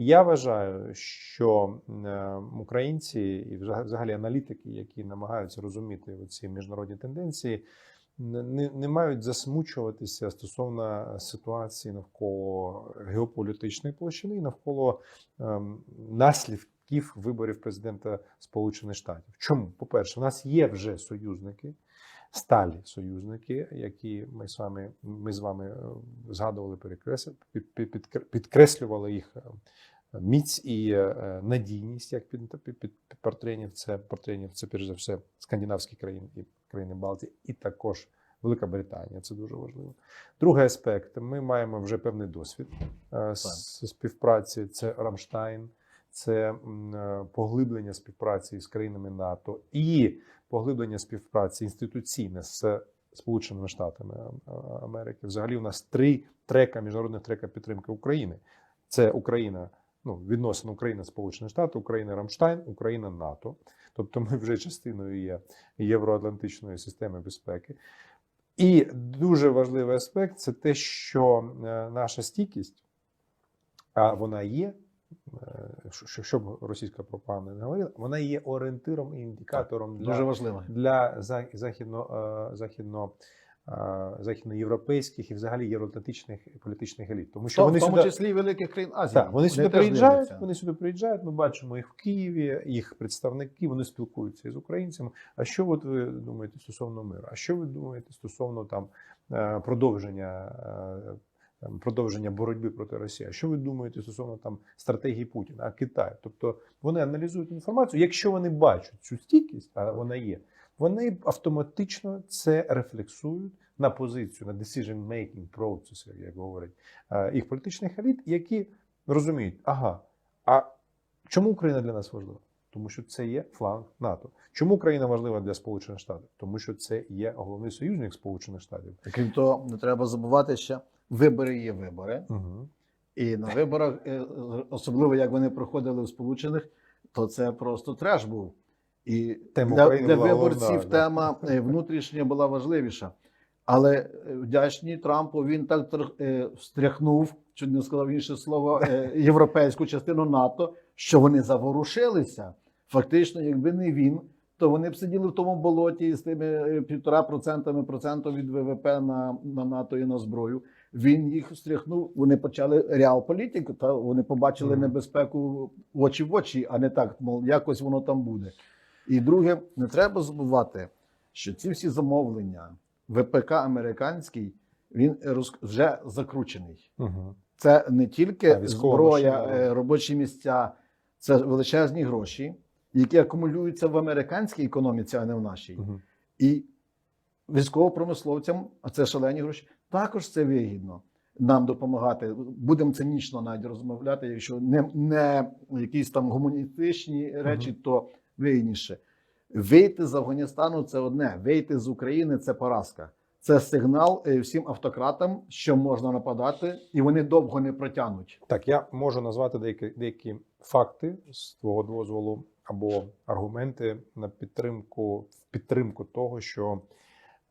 Я вважаю, що е, українці і взагалі аналітики, які намагаються розуміти ці міжнародні тенденції, не, не- мають засмучуватися стосовно ситуації навколо геополітичної площини і навколо ем, наслідків виборів президента Сполучених Штатів. Чому? По-перше, у нас є вже союзники, сталі союзники, які ми з вами, ми з вами е, згадували, підкреслювали їх е, міць і е, надійність як під, під, під, під портренів. Це портренів, це перш за все скандинавські країни і країни Балтії, і також Велика Британія. Це дуже важливо. Другий аспект: ми маємо вже певний досвід з співпраці. Це Рамштайн, це е, поглиблення співпраці з країнами НАТО і поглиблення співпраці інституційне з Сполученими Штатами е, Америки. Взагалі, у нас три трека міжнародних трека підтримки України. Це Україна, ну відносин Україна, Сполучені Штати, Україна Рамштайн, Україна НАТО. Тобто, ми вже частиною є євроатлантичної системи безпеки. І дуже важливий аспект це те, що е, наша стійкість, а вона є, що- що б російська пропаганда не говорила, вона є орієнтиром і індикатором для Дуже важливо. для за- західно, е, західно, е, західноєвропейських і взагалі євроатлантичних політичних еліт. Тому що То, вони в тому сюди, числі великих країн Азії. так, вони сюди приїжджають, дивляться. вони сюди приїжджають, ми бачимо їх в Києві, їх представники, вони спілкуються із українцями. А що от ви думаєте стосовно миру? А що ви думаєте стосовно там е, продовження? Там, Продовження боротьби проти Росії. Що ви думаєте стосовно там стратегії Путіна, а Китаю? Тобто вони аналізують інформацію. Якщо вони бачать цю стійкість, а вона є, вони автоматично це рефлексують на позицію, на decision making process, як говорять е, їх політичних еліт, які розуміють, ага, а чому Україна для нас важлива? Тому що це є фланг НАТО. Чому Україна важлива для Сполучених Штатів? Тому що це є головний союзник Сполучених Штатів. Крім того, не треба забувати, що вибори є вибори. Угу. І на виборах, е, особливо як вони проходили в Сполучених, то це просто треш був. І Тема для, для виборців головна, тема е, внутрішня була важливіша. Але е, вдячні Трампу він так е, встряхнув, чуть не сказав інше слово, е, європейську частину НАТО, що вони заворушилися. Фактично, якби не він, то вони б сиділи в тому болоті з тими півтора процентами проценту від ВВП на, на НАТО і на зброю. Він їх встряхнув. Вони почали реал-політику, та вони побачили Мгм. небезпеку очі в очі, а не так, мов якось воно там буде. І друге, не треба забувати, що ці всі замовлення, ВПК американський, він вже закручений. Угу. Це не тільки зброя, машина. е, робочі місця, це величезні гроші, які акумулюються в американській економіці, а не в нашій. Угу. І військовопромисловцям, а це шалені гроші, також це вигідно нам допомагати. Будемо цинічно навіть розмовляти, якщо не, не якісь там гуманістичні речі, то вигідніше. Вийти з Афганістану це одне, вийти з України це поразка. Це сигнал е, всім автократам, що можна нападати, і вони довго не протягнуть. Так, я можу назвати деякі, деякі факти з твого дозволу або аргументи на підтримку в підтримку того, що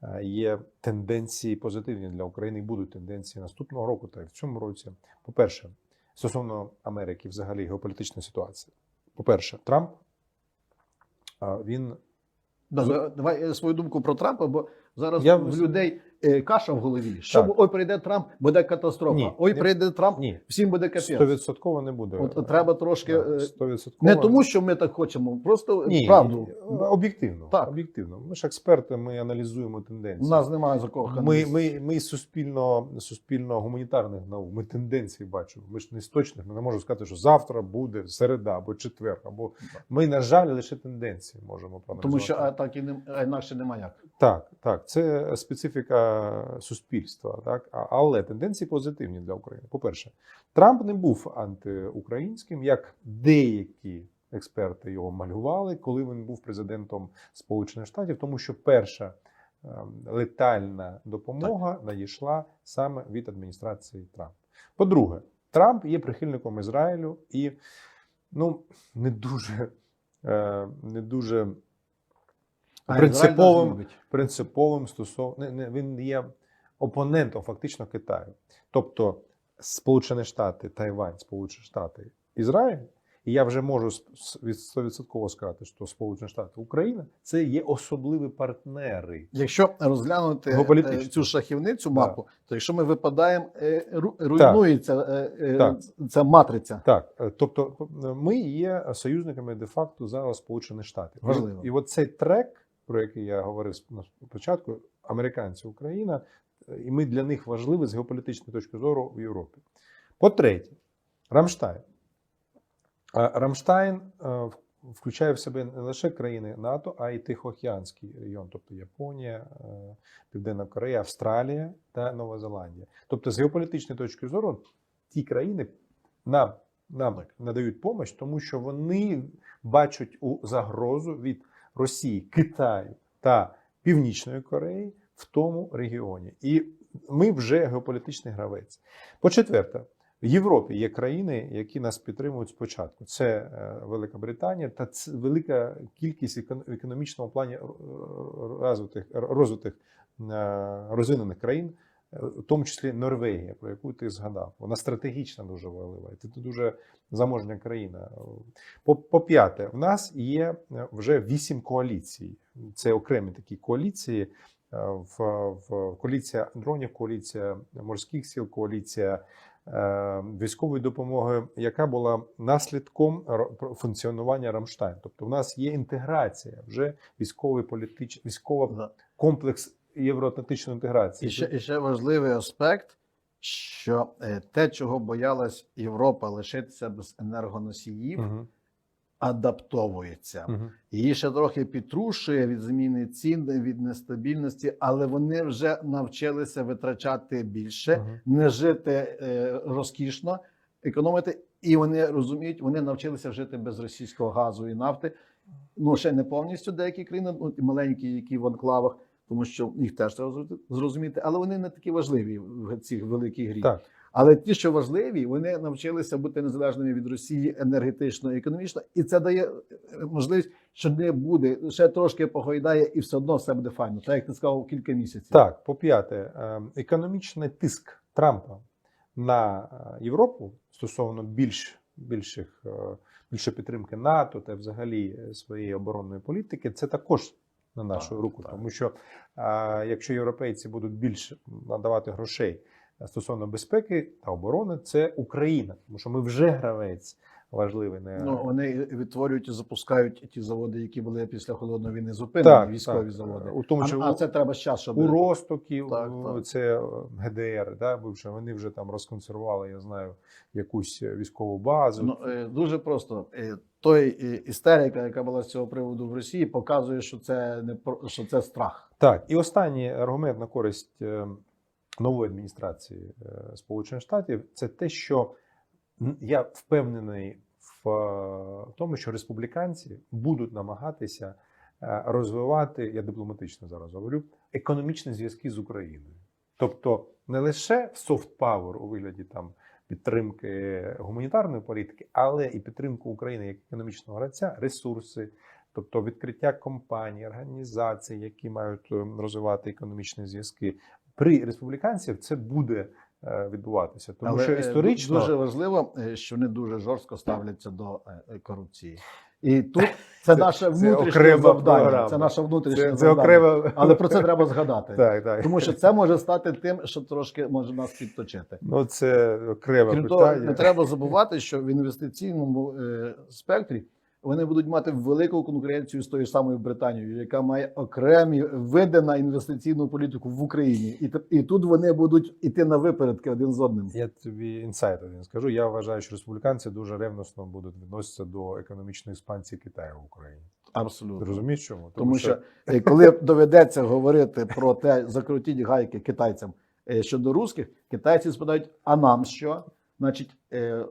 е, є тенденції позитивні для України і будуть тенденції наступного року та й в цьому році. По-перше, стосовно Америки, взагалі геополітичної ситуації. По-перше, Трамп а, він Да, да, Давай свою думку про Трампа, бо зараз Я в людей е, каша в голові. Що Так. ой, прийде Трамп, буде катастрофа. Ні, ой, не- прийде Трамп, ні, всім буде капець. стовідсотково не буде. От треба трошки Да, е, стовідсотково. не тому, що ми так хочемо, просто Ні, правду. об'єктивно. Так. Об'єктивно. Ми ж експерти, ми аналізуємо У нас немає за кого Ми, ми, ми суспільно, суспільно гуманітарних наук, ми тенденції бачимо. Ми ж не з точних, ми не можемо сказати, що завтра буде середа або четвер. Або ми, на жаль, лише тенденції можемо проаналізувати. Тому що а, так і не а інакше немає як. Так, так, це специфіка суспільства, так але тенденції позитивні для України. По-перше, Трамп не був антиукраїнським, як деякі експерти його малювали, коли він був президентом Сполучених Штатів, тому що перша ем, летальна допомога надійшла саме від адміністрації Трампа. По-друге, Трамп є прихильником Ізраїлю і ну не дуже, е, не дуже принциповим принциповим стосовно не, не, він є опонентом фактично Китаю. Тобто Сполучені Штати, Тайвань, Сполучені Штати Ізраїль, і я вже можу с- с- від- 100% сказати, що Сполучені Штати Україна це є особливі партнери. Якщо розглянути е, цю шахівницю Да. мапу, то якщо ми випадаємо, е, ру- руйнується е, Так. ця матриця. Так, тобто ми є союзниками де-факто зараз Сполучених Штатів. Важливо. І от цей трек, про який я говорив на початку, американці, Україна, і ми для них важливі з геополітичної точки зору в Європі. По-третє, Рамштайн. Рамштайн включає в себе не лише країни НАТО, а й Тихоокеанський регіон, тобто Японія, Південна Корея, Австралія та Нова Зеландія. Тобто, з геополітичної точки зору, ті країни нам, нам надають допомогу, тому що вони бачать у загрозу від Росії, Китаю та Північної Кореї в тому регіоні. І ми вже геополітичний гравець. По-четверте, в Європі є країни, які нас підтримують спочатку. Це е, Велика Британія та велика кількість в економічному плані е, розвитих, розвитих е, розвинених країн, в тому числі Норвегія, про яку ти згадав. Вона стратегічно дуже важлива. Це дуже заможня країна. По, п'яте, в нас є е, вже вісім коаліцій. Це окремі такі коаліції. е, В, в коаліція дронів, коаліція морських сіл, коаліція е, військової допомоги, яка була наслідком функціонування Рамштайн. Тобто, в нас є інтеграція вже військовий політич, військова Да. комплекс євроатлантичної інтеграції. І ще, і ще важливий аспект, що е, те, чого боялась Європа лишитися без енергоносіїв, Мгм, адаптовується. мгм. Її ще трохи підтрушує від зміни цін, від нестабільності, але вони вже навчилися витрачати більше, Мгм. не жити е, розкішно, економити. І вони розуміють, вони навчилися жити без російського газу і нафти. Ну ще не повністю деякі країни, ну маленькі, які в анклавах, тому що їх теж треба зрозуміти- але вони не такі важливі в цих великих грі. Так. Але ті, що важливі, вони навчилися бути незалежними від Росії енергетично і економічно, і це дає е, можливість, що не буде ще трошки погойдає, і все одно все буде файно. Так як ти сказав кілька місяців. Так, по п'яте, ем, економічний тиск Трампа на е, Європу стосовно більш більших е, більше підтримки НАТО та взагалі е, своєї оборонної політики, це також на нашу Так, руку, так. тому що а, якщо європейці будуть більше надавати грошей стосовно безпеки та оборони, це Україна, тому що ми вже гравець важливий не Ну вони відтворюють і запускають ті заводи, які були після холодної війни зупинені, військові так. заводи. У тому, а, що а це треба час, щоб у Ростокі, Так, у- так. це е, ГДР, да, бивше, вони вже там розконсервували, я знаю, якусь е, військову базу. Ну, е, дуже просто. Той істерика, яка була з цього приводу в Росії, показує, що це не що це страх. Так, і останній аргумент на користь е, нової адміністрації Сполучених Штатів це те, що я впевнений в е, тому, що республіканці будуть намагатися е, розвивати, я дипломатично зараз говорю, економічні зв'язки з Україною. Тобто не лише soft power у вигляді там підтримки гуманітарної політики, але і підтримку України як економічного гравця, ресурси, тобто відкриття компаній, організацій, які мають е, розвивати економічні зв'язки. При республіканців це буде відбуватися, тому Але що е, історично дуже важливо, е, що вони дуже жорстко ставляться до е, корупції. І тут це, наше внутрішнє окрема завдання. програма. Це наше внутрішнє це, це завдання. окремо. Але про це треба згадати. так, так. Тому що це може стати тим, що трошки може нас підточити. ну це окреме Крім того, питання. не треба забувати, що в інвестиційному е, спектрі вони будуть мати велику конкуренцію з тою самою Британією, яка має окремі види на інвестиційну політику в Україні, і, і тут вони будуть іти на випередки один з одним. Я тобі інсайт один скажу. Я вважаю, що республіканці дуже ревносно будуть відноситися до економічної експансії Китаю в Україні. Ти Абсолютно. розумієш чому? Тому що е, коли доведеться говорити про те, закрутіть гайки китайцям е, щодо русських, китайці спитають, а нам що? Значить, е,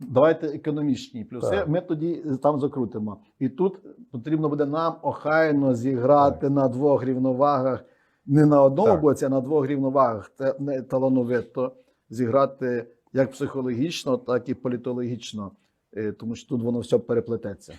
давайте економічні плюси. Так. Ми тоді там закрутимо. І тут потрібно буде нам охайно зіграти на двох рівновагах, не на одному Так. боці, а на двох рівновагах. Це не талановито зіграти як психологічно, так і політологічно, е, тому що тут воно все переплететься.